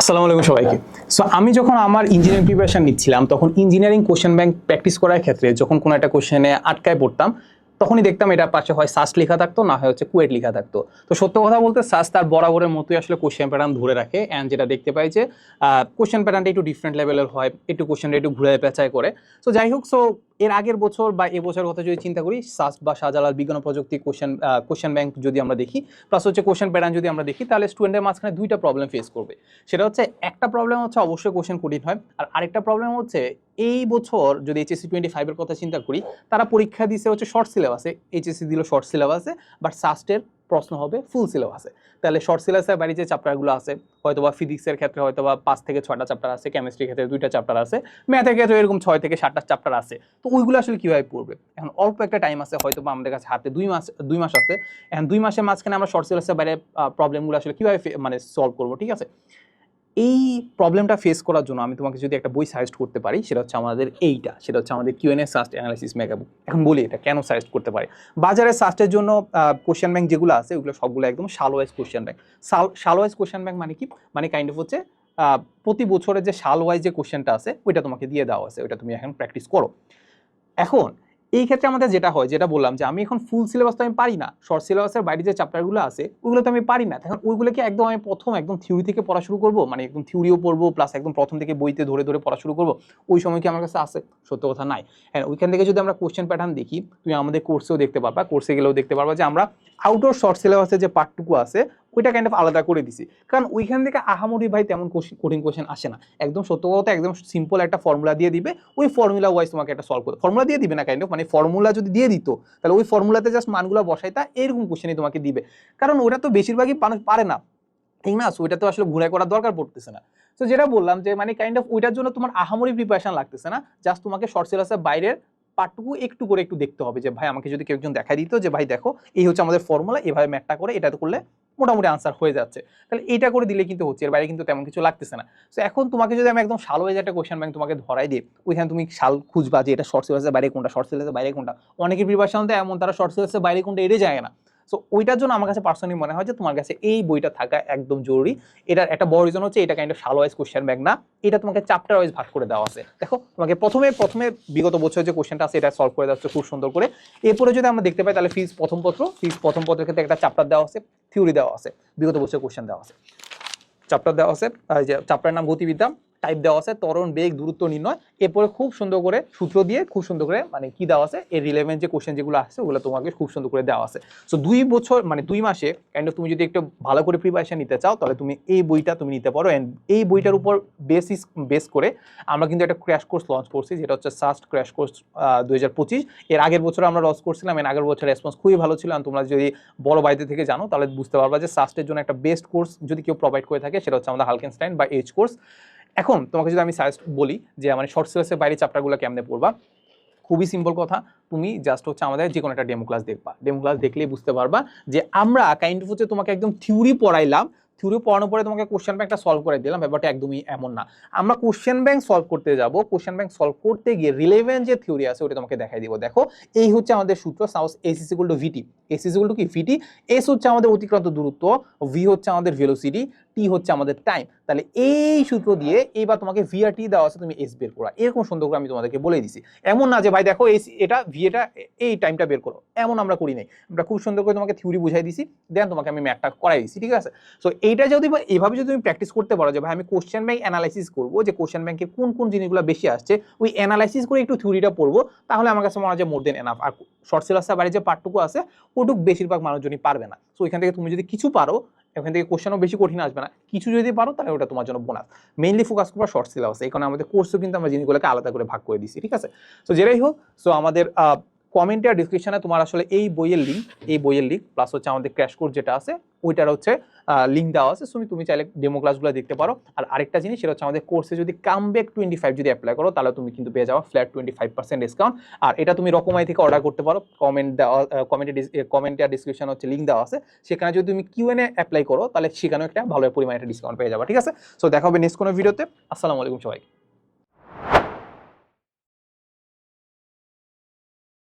আসসালামু আলাইকুম সবাইকে। সো আমি যখন আমার ইঞ্জিনিয়ারিং প্রিপারেশন নিচ্ছিলাম, তখন ইঞ্জিনিয়ারিং কোশ্চেন ব্যাংক প্র্যাকটিস করার ক্ষেত্রে যখন কোনো একটা কোশ্চেনে আটকায় পড়তাম, তখনই দেখতাম এটা পাশে হয় সাস্ট লেখা থাকতো, না হয় হচ্ছে কুয়েট লেখা থাকতো। তো সত্য কথা বলতে সাস তার বরাবরের মতোই আসলে কোশ্চেন প্যাটার্ন ধরে রাখে অ্যান্ড যেটা দেখতে পাই যে কোশ্চেন প্যাটার্নটা একটু ডিফারেন্ট লেভেলের হয়, একটু কোশ্চেনটা একটু ঘুরে পেঁচায় করে। সো যাই হোক সো এর আগের বছর বা এ বছর কথা যদি চিন্তা করি সাস্ট বা শাহজালাল বিজ্ঞান প্রযুক্তি কোশ্চেন কোশ্চেন ব্যাংক যদি আমরা দেখি প্লাস হচ্ছে কোশ্চেন প্যাটার্ন যদি আমরা দেখি, তাহলে স্টুডেন্টের মাঝখানে দুইটা প্রবলেম ফেস করবে। সেটা হচ্ছে একটা প্রবলেম হচ্ছে অবশ্যই কোশ্চেন কঠিন হয়, আর আরেকটা প্রবলেম হচ্ছে এই বছর যদি এইচএসসি টোয়েন্টি ফাইভের কথা চিন্তা করি, তারা পরীক্ষা দিছে হচ্ছে শর্ট সিলেবাসে এইচএসসি দিল শর্ট সিলেবাসে বাট সাস্টের প্রশ্ন হবে ফুল সিলেবাসে তাহলে শর্ট সিলেবাসের বাইরে যে চ্যাপ্টারগুলো আছে হয়তো বা ফিজিক্সের ক্ষেত্রে হয়তো বা পাঁচ থেকে ছয়টা চ্যাপ্টার আছে কেমিস্ট্রির ক্ষেত্রে দুইটা চ্যাপ্টার আছে ম্যাথের ক্ষেত্রে এরকম ছয় থেকে সাতটা চ্যাপ্টার আছে। তো ওইগুলো আসলে কীভাবে পড়বে? এখন অল্প একটা টাইম আছে হয়তো বা আমাদের কাছে হাতে দুই মাস দুই মাস আছে। এখন দুই মাসের মাঝখানে আমরা শর্ট সিলেবাসের বাইরে প্রবলেমগুলো আসলে কীভাবে মানে সলভ করব, ঠিক আছে? এই প্রবলেমটা ফেস করার জন্য আমি তোমাকে যদি একটা বই সাজেস্ট করতে পারি, সেটা হচ্ছে আমাদের এইটা, সেটা হচ্ছে আমাদের কিউএনএ সাস্ট অ্যানালাইসিস মেগাবুক এখন বলি এটা কেন সাজেস্ট করতে পারে? বাজারে সাস্টের জন্য কোশ্চেন ব্যাংক যেগুলো আছে, ওগুলো সবগুলো একদম shallow wise question bank shallow wise question bank মানে কি? মানে কাইন্ড অফ হচ্ছে প্রতি বছরের যে শাল ওয়াইজ যে কোশ্চেনটা আছে, ওইটা তোমাকে দিয়ে দেওয়া আছে, ওইটা তুমি এখন প্র্যাকটিস করো। এখন এই ক্ষেত্রে আমাদের যেটা হয়, যেটা বললাম যে আমি এখন ফুল সিলেবাস তো আমি পারি না। শর্ট সিলেবাসের বাইরে যে চ্যাপ্টারগুলো আছে, ওগুলো তো আমি পারি না। এখন ওইগুলোকে একদম আমি প্রথম একদম থিওরি থেকে পড়া শুরু করব মানে একদম থিওরিও পড়ব প্লাস একদম প্রথম থেকে বইতে ধরে ধরে পড়া শুরু করব, ওই সময় কি আমার কাছে আসে? সত্য কথা নাই। হ্যাঁ ওইখান থেকে যদি আমরা কোশ্চেন প্যাটার্ন দেখি, তুমি আমাদের কোর্সেও দেখতে পারবা কোর্সে গেলেও দেখতে পারবা যে আমরা আউটডোর শর্ট সিলেবাসের যে পার্টটুকু আছে ওইটা কাইন্ড অফ আলাদা করে দিছি। কারণ ওইখান থেকে আহামরি ভাই তেমন কঠিন কোশ্চেন আসে না। একদম সত্য কথা, একদম সিম্পল একটা ফর্মুলা দিয়ে দিবে। ওই ফর্মুলা ওয়াইজ তোমাকে একটা সলভ করতে ফর্মুলা দিয়ে দিবে না কাইন্ড অফ মানে ফর্মুলা যদি দিয়ে দিত, তাহলে ওই ফর্মুলাতে জাস্ট মানগুলো বসাই তা এরকম কোশ্চেনই তোমাকে দিবে। কারণ ওটা তো বেশিরভাগই মানুষ পারে না। ঠিক না? ওইটা তো আসলে ঘুরাই করার দরকার পড়তেছে না। তো যেটা বললাম যে মানে কাইন্ড অফ ওইটার জন্য তোমার আহামরি প্রিপারেশন লাগতেছে না। জাস্ট তোমাকে শর্ট সিলেবাসের বাইরের পার্টটুকু একটু করে একটু দেখতে হবে যে, ভাই, আমাকে যদি কেউ একজন দেখা দিত যে, ভাই, দেখো, এই হচ্ছে আমাদের ফর্মুলা এভাবে ম্যাটটা করে এটা করলে মোটামুটি আনসার হয়ে যাচ্ছে। তাহলে এটা করে দিলে কিন্তু হচ্ছে, এর বাইরে কিন্তু তেমন কিছু লাগতেছে না। তো এখন তোমাকে যদি আমি একদম সাল যায় একটা কোয়েশন ব্যাংক তোমাকে ধরাই দিই, ওইখানে তুমি শাল খুঁজবা যে এটা শর্ট সিলেবাসের বাইরে কোনটা? শর্ট সিলেবাসের বাইরে কোনটা? অনেকের প্রিপারেশন দেয় এমন, তারা শর্ট সিলেবাসের বাইরে কোনটা এড়ে যায় না। সো ওইটার জন্য আমার কাছে পার্সোনালি মনে হয় যে তোমার কাছে এই বইটা থাকা একদম জরুরি। এটার একটা বড় রিজন হচ্ছে এটা কাইন্ড অফ সাল ওয়াইজ কোশ্চেন ব্যাংক না। এটা তোমাকে চ্যাপ্টার ওয়াইজ ভাগ করে দেওয়া আছে। দেখো, তোমাকে প্রথমে প্রথমে বিগত বছরের যে কোশ্চেনটা আছে, এটা সলভ করে দেওয়া হচ্ছে খুব সুন্দর করে। এরপরে যদি আমরা দেখতে পাই, তাহলে ফিজ প্রথম পত্র। ফিজ প্রথম পত্রের ক্ষেত্রে একটা চ্যাপ্টার দেওয়া আছে থিওরি দেওয়া আছে, বিগত বছরের কোশ্চেন দেওয়া আছে। চ্যাপ্টার দেওয়া আছে চ্যাপ্টারের নাম গতিবিদ্যা। টাইপ দেওয়া আছে, ত্বরণ, বেগ, দূরত্ব নির্ণয়। এরপরে খুব সুন্দর করে সূত্র দিয়ে, খুব সুন্দর করে মানে কি দেওয়া আছে এর রিলেভেন্ট যে কোশ্চেন যেগুলো আছে ওগুলো তোমাকে খুব সুন্দর করে দেওয়া আছে। সো দুই বছর মানে দুই মাসে কাইন্ড তুমি যদি একটু ভালো করে প্রিপারেশন নিতে চাও, তাহলে তুমি এই বইটা তুমি নিতে পারো। অ্যান্ড এই বইটার উপর বেসিস বেস করে আমরা কিন্তু একটা ক্র্যাশ কোর্স লঞ্চ করছি, যেটা হচ্ছে সাস্ট ক্র্যাশ কোর্স দুই হাজার পঁচিশ। এর আগের বছর আমরা লঞ্চ করছিলাম এর আগের বছর রেসপন্স খুবই ভালো ছিল। তোমরা যদি বড় বাইরে থেকে জানো, তাহলে বুঝতে পারবা যে সাস্টের জন্য একটা বেস্ট কোর্স যদি কেউ প্রোভাইড করে থাকে, সেটা হচ্ছে আমাদের হালকেনস্টাইন বা এইচ কোর্স এখন তোমাকে যদি আমি সাজেস্ট বলি যে মানে শর্ট সিলেবাসের বাইরে চ্যাপ্টারগুলো কেমনে পড়বা, খুবই সিম্পল কথা, তুমি জাস্ট হচ্ছে আমাদের যে কোনো একটা ডেমো ক্লাস দেখবা। ডেমো ক্লাস দেখলেই বুঝতে পারবা যে আমরা কাইন্ড অফ হচ্ছে তোমাকে একদম থিওরি পড়াইলাম থিওরি পড়ানোর পরে তোমাকে কোশ্চেন ব্যাংকটা সলভ করে দিলাম, ব্যাপারটা একদমই এমন না। আমরা কোশ্চেন ব্যাংক সলভ করতে যাব কোশ্চেন ব্যাংক সলভ করতে গিয়ে রিলেভেন্ট যে থিওরি আছে ওটা তোমাকে দেখাই দিব। দেখো, এই হচ্ছে আমাদের সূত্র সাউস S is equal to VT S is equal to কি? ভিটি এস হচ্ছে আমাদের অতিক্রান্ত দূরত্ব ভি হচ্ছে আমাদের ভেলোসিটি টি হচ্ছে আমাদের টাইম তাহলে এই সূত্র দিয়ে এইবার তোমাকে ভিআরটি দেওয়া আছে, তুমি এস বের করা। এরকম সুন্দর করে আমি তোমাদেরকে বলে দিছি। এমন না যে, ভাই, দেখো এস এটা ভি এটা এই টাইমটা বের করো। এমন আমরা করি নাই। আমরা খুব সুন্দর করে তোমাকে থিওরি বুঝাই দিছি। দেন তোমাকে আমি ম্যাথটা করাই দিছি, ঠিক আছে? সো এইটা যদি এভাবে যদি তুমি প্র্যাকটিস করতে পারো যে, ভাই, আমি কোশ্চেন ব্যাংক অ্যানালাইসিস করব যে কোশ্চেন ব্যাংকের কোন কোন জিনিসগুলো বেশি আসছে, ওই অ্যানালাইসিস করে একটু থিওরিটা পড়ব, তাহলে আমার কাছে মনে হয় যে মোর দেন এনাফ আর শর্ট সিলেবাসের বাইরে যে পার্টটুকু আছে, ওটুক বেশিরভাগ মানুষজনই পারবে না। সো এখান থেকে তুমি যদি কিছু পারো এখান থেকে কোশ্চেনও বেশি কঠিন আসবে না। কিছু যদি পারো, তাহলে ওটা তোমার জন্য বোনাস মেইনলি ফোকাস করব শর্ট সিলেবাস এখানে আমাদের কোর্সও কিন্তু আমরা জিনিসগুলোকে আলাদা করে ভাগ করে দিচ্ছি, ঠিক আছে? সো যেটাই হোক সো আমাদের কমেন্টে আর ডিসক্রিপশনে তোমার আসলে এই বইয়ের লিঙ্ক এই বইয়ের লিঙ্ক প্লাস হচ্ছে আমাদের ক্র্যাশ কোর্স যেটা আছে, ওইটার হচ্ছে লিঙ্ক দেওয়া আছে। তুমি তুমি চাইলে ডেমো ক্লাসগুলো দেখতে পারো। আর আরেকটা জিনিস, সেটা হচ্ছে আমাদের কোর্সে যদি কামব্যাক টোয়েন্টি ফাইভ যদি অ্যাপ্লাই করো, তাহলে তুমি কিন্তু পেয়ে যাওয়া flat twenty five percent discount আর এটা তুমি রকমাই থেকে অর্ডার করতে পারো। কমেন্ট দেওয়া কমেন্টে কমেন্টে আর ডিসক্রিপশন হচ্ছে লিঙ্ক দেওয়া আছে। সেখানে যদি তুমি কিউ এনে অ্যাপ্লাই করো, তাহলে সেখানেও একটা ভালো পরিমাণে একটা ডিসকাউন্ট পেয়ে যাবে, ঠিক আছে? সো দেখা হবে নেক্সট কোনো ভিডিওতে আসসালামু আলাইকুম সবাই